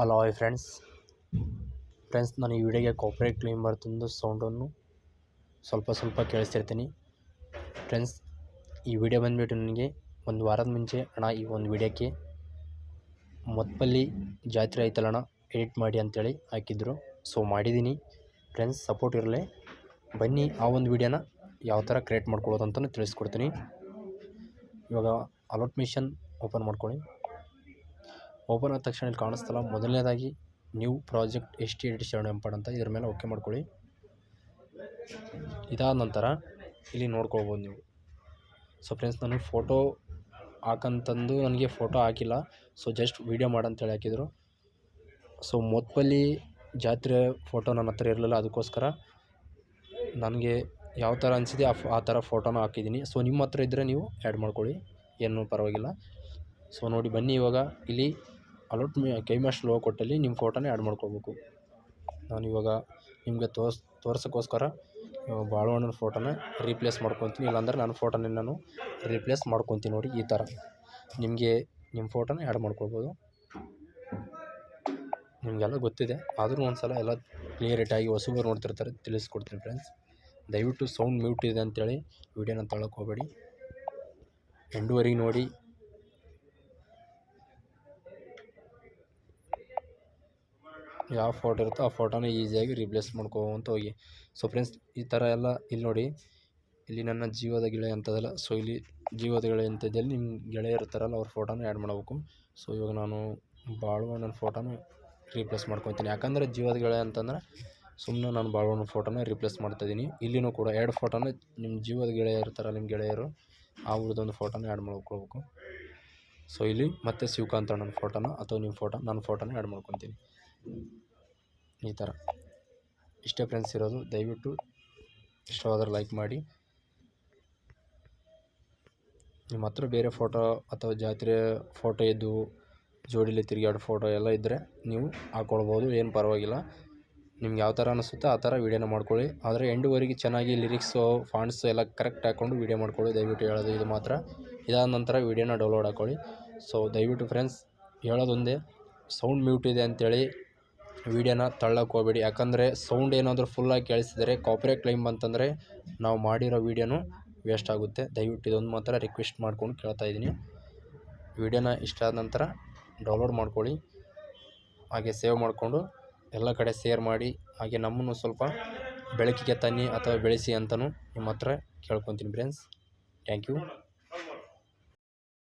Hello hi friends friends ನಾನು ಈ ವಿಡಿಯೋಗೆ ಕಾಪ್ರೇಟ್ ಕ್ಲೀನ್ ಬರ್ತಂದು ಸೌಂಡನ್ನು ಸ್ವಲ್ಪ ಸ್ವಲ್ಪ ಕೇಳಿಸ್ತಿರ್ತೀನಿ ಫ್ರೆಂಡ್ಸ್ ಈ ವಿಡಿಯೋ ಬಂದುಬಿಟ್ಟು ನನಗೆ ಒಂದು ವಾರದ ಮುಂಚೆ ಅಣ್ಣ ಈ ಒಂದು ವಿಡಿಯೋಕ್ಕೆ ಮೊತ್ತಲ್ಲಿ ಜಾತ್ರೆ ಆಯ್ತಲ್ಲಣ್ಣ ಎಡಿಟ್ ಮಾಡಿ ಅಂತೇಳಿ ಹಾಕಿದ್ರು. ಸೊ ಮಾಡಿದ್ದೀನಿ. ಫ್ರೆಂಡ್ಸ್ ಸಪೋರ್ಟ್ ಇರಲಿ. ಬನ್ನಿ ಆ ಒಂದು ವಿಡಿಯೋನ ಯಾವ ಥರ ಕ್ರಿಯೇಟ್ ಮಾಡ್ಕೊಳ್ಳೋದು ಅಂತಲೂ ತಿಳಿಸ್ಕೊಡ್ತೀನಿ. ಇವಾಗ ಅಲೋಟ್ ಮಿಷನ್ ಓಪನ್ ಮಾಡ್ಕೊಳ್ಳಿ. ಓಪನ್ ಆದ ತಕ್ಷಣ ಇಲ್ಲಿ ಕಾಣಿಸ್ತಲ್ಲ. ಮೊದಲನೇದಾಗಿ new project S T edit Sharan ಎಂಪಡ್ ಅಂತ ಇದ್ರ ಮೇಲೆ ಓಕೆ ಮಾಡ್ಕೊಳ್ಳಿ. ಇದಾದ ನಂತರ ಇಲ್ಲಿ ನೋಡ್ಕೊಳ್ಬೋದು ನೀವು. ಸೊ ಫ್ರೆಂಡ್ಸ್ ನಾನು ಫೋಟೋ ಹಾಕಂತಂದು ನನಗೆ ಫೋಟೋ ಹಾಕಿಲ್ಲ. ಸೊ ಜಸ್ಟ್ ವೀಡಿಯೋ ಮಾಡಂತೇಳಿ ಹಾಕಿದರು. ಸೊ ಮೊತ್ತಪಲ್ಲಿ ಜಾತ್ರೆ ಫೋಟೋ ನನ್ನ ಹತ್ರ ಇರಲಿಲ್ಲ, ಅದಕ್ಕೋಸ್ಕರ ನನಗೆ ಯಾವ ಥರ ಅನಿಸಿದೆ ಆ ಆ ಥರ ಫೋಟೋನ ಹಾಕಿದ್ದೀನಿ. ಸೊ ನಿಮ್ಮ ಹತ್ರ ಇದ್ದರೆ ನೀವು ಆ್ಯಡ್ ಮಾಡ್ಕೊಳ್ಳಿ. ಏನೂ ಪರವಾಗಿಲ್ಲ. ಸೊ ನೋಡಿ ಬನ್ನಿ ಇವಾಗ. ಇಲ್ಲಿ ಅಲೋಟ್ ಮಿ ಕೈ ಮ್ಯಾಶ್ ಲೋ ಕೊಟ್ಟಲ್ಲಿ ನಿಮ್ಮ ಫೋಟೋನ ಆ್ಯಡ್ ಮಾಡ್ಕೋಬೇಕು ನಾನು ಇವಾಗ ನಿಮಗೆ ತೋರ್ಸ್, ತೋರ್ಸೋಕ್ಕೋಸ್ಕರ ಬಾಳುವಣ್ಣನ ಫೋಟೋನ ರೀಪ್ಲೇಸ್ ಮಾಡ್ಕೊತೀನಿ. ಇಲ್ಲಾಂದ್ರೆ ನನ್ನ ಫೋಟೋನೇ ನಾನು ರೀಪ್ಲೇಸ್ ಮಾಡ್ಕೊತೀನಿ ನೋಡಿ ಈ ಥರ ನಿಮಗೆ ನಿಮ್ಮ ಫೋಟೋನ ಆ್ಯಡ್ ಮಾಡ್ಕೊಳ್ಬೋದು. ನಿಮಗೆಲ್ಲ ಗೊತ್ತಿದೆ. ಆದರೂ ಒಂದು ಸಲ ಎಲ್ಲ ಕ್ಲಿಯರಿಟಾಗಿ ಹೊಸಬರು ನೋಡ್ತಿರ್ತಾರೆ, ತಿಳಿಸ್ಕೊಡ್ತೀನಿ ಫ್ರೆಂಡ್ಸ್ ದಯವಿಟ್ಟು ಸೌಂಡ್ ಮ್ಯೂಟ್ ಇದೆ ಅಂತೇಳಿ ವೀಡಿಯೋನ ತಗೊಳಕ್ಕೆ ಹೋಗಬೇಡಿ. ಎಂಡುವರೆಗೆ ನೋಡಿ ಯಾವ ಫೋಟೋ ಇರುತ್ತೋ ಆ ಫೋಟೋನ ಈಸಿಯಾಗಿ ರಿಪ್ಲೇಸ್ ಮಾಡ್ಕೋವಂತ ಹೋಗಿ. ಸೊ ಫ್ರೆಂಡ್ಸ್ ಈ ಥರ ಎಲ್ಲ ಇಲ್ಲಿ ನೋಡಿ. ಇಲ್ಲಿ ನನ್ನ ಜೀವದ ಗೆಳೆಯ ಅಂತದಲ್ಲ ಸೊ ಇಲ್ಲಿ ಜೀವದ ಗೆಳೆಯ ಅಂಥದ್ದಲ್ಲಿ ನಿಮ್ಮ ಗೆಳೆಯರು ಇರ್ತಾರಲ್ಲ, ಅವ್ರ ಫೋಟೋನ ಆ್ಯಡ್ ಮಾಡಬೇಕು. ಸೊ ಇವಾಗ ನಾನು ಬಾಳುವಣ್ಣನ ಫೋಟೋನ ರೀಪ್ಲೇಸ್ ಮಾಡ್ಕೊತೀನಿ ಯಾಕಂದರೆ ಜೀವದ ಗೆಳೆಯ ಅಂತಂದ್ರೆ ಸುಮ್ಮನೆ ನಾನು ಬಾಳುವಣ್ಣನ ಫೋಟೋನ ರೀಪ್ಲೇಸ್ ಮಾಡ್ತಾಯಿದ್ದೀನಿ ಇಲ್ಲಿನೂ ಕೂಡ ಎರಡು ಫೋಟೋನ ನಿಮ್ಮ ಜೀವದ ಗೆಳೆಯ ಇರ್ತಾರಲ್ಲ ನಿಮ್ಮ ಗೆಳೆಯರು, ಆ ಊರದೊಂದು ಫೋಟೋನ ಆ್ಯಡ್ ಮಾಡ್ಕೊಳ್ಬೇಕು. ಸೊ ಇಲ್ಲಿ ಮತ್ತೆ ಶಿವಕಾಂತ ಅಣ್ಣನ ಫೋಟೋನ ಅಥವಾ ನಿಮ್ಮ ಫೋಟೋ, ನನ್ನ ಫೋಟೋನ ಆ್ಯಡ್ ಮಾಡ್ಕೊತೀನಿ ಈ ಥರ. ಇಷ್ಟೇ ಫ್ರೆಂಡ್ಸ್ ಇರೋದು. ದಯವಿಟ್ಟು ಇಷ್ಟವಾದರೆ ಲೈಕ್ ಮಾಡಿ. ನಿಮ್ಮ ಹತ್ರ ಬೇರೆ ಫೋಟೋ ಅಥವಾ ಜಾತ್ರೆ ಫೋಟೋ ಇದ್ದು ಜೋಡಿಲಿ ತಿರುಗಾಡೋ ಫೋಟೋ ಎಲ್ಲ ಇದ್ದರೆ ನೀವು ಹಾಕ್ಕೊಳ್ಬೋದು ಏನು ಪರವಾಗಿಲ್ಲ. ನಿಮ್ಗೆ ಯಾವ ಥರ ಅನಿಸುತ್ತೆ ಆ ಥರ ವೀಡಿಯೋನ ಮಾಡ್ಕೊಳ್ಳಿ. ಆದರೆ ಎಂಡುವರೆಗೆ ಚೆನ್ನಾಗಿ ಲಿರಿಕ್ಸು ಫಾಂಟ್ಸು ಎಲ್ಲ ಕರೆಕ್ಟ್ ಹಾಕ್ಕೊಂಡು ವೀಡಿಯೋ ಮಾಡ್ಕೊಳ್ಳಿ. ದಯವಿಟ್ಟು ಹೇಳೋದು ಇದು ಮಾತ್ರ. ಇದಾದ ನಂತರ ವೀಡಿಯೋನ ಡೌನ್ಲೋಡ್ ಹಾಕ್ಕೊಳ್ಳಿ ಸೊ ದಯವಿಟ್ಟು ಫ್ರೆಂಡ್ಸ್ ಹೇಳೋದೊಂದೇ. ಸೌಂಡ್ ಮ್ಯೂಟ್ ಇದೆ ಅಂಥೇಳಿ ವೀಡಿಯೋನ ತಳ್ಳಕ್ಕೆ ಹೋಗಬೇಡಿ. ಯಾಕಂದರೆ ಸೌಂಡ್ ಏನಾದರೂ ಫುಲ್ಲಾಗಿ ಕೇಳಿಸಿದರೆ ಕಾಪ್ರೇಟ್ ಕ್ಲೈಮ್ ಬಂತಂದರೆ ನಾವು ಮಾಡಿರೋ ವೀಡಿಯೋನು ವೇಸ್ಟ್ ಆಗುತ್ತೆ. ದಯವಿಟ್ಟು ಇದೊಂದು ಮಾತ್ರ ರಿಕ್ವೆಸ್ಟ್ ಮಾಡ್ಕೊಂಡು ಕೇಳ್ತಾ ಇದ್ದೀನಿ. ವೀಡಿಯೋನ ಇಷ್ಟ ಆದ ನಂತರ ಡೌನ್ಲೋಡ್ ಮಾಡ್ಕೊಳ್ಳಿ. ಹಾಗೆ ಸೇವ್ ಮಾಡಿಕೊಂಡು ಎಲ್ಲ ಕಡೆ ಶೇರ್ ಮಾಡಿ. ಹಾಗೆ ನಮ್ಮನ್ನು ಸ್ವಲ್ಪ ಬೆಳಕಿಗೆ ತನ್ನಿ ಅಥವಾ ಬೆಳೆಸಿ ಅಂತಲೂ ನಿಮ್ಮ ಹತ್ರ ಕೇಳ್ಕೊತೀನಿ ಫ್ರೆಂಡ್ಸ್ ಥ್ಯಾಂಕ್ ಯು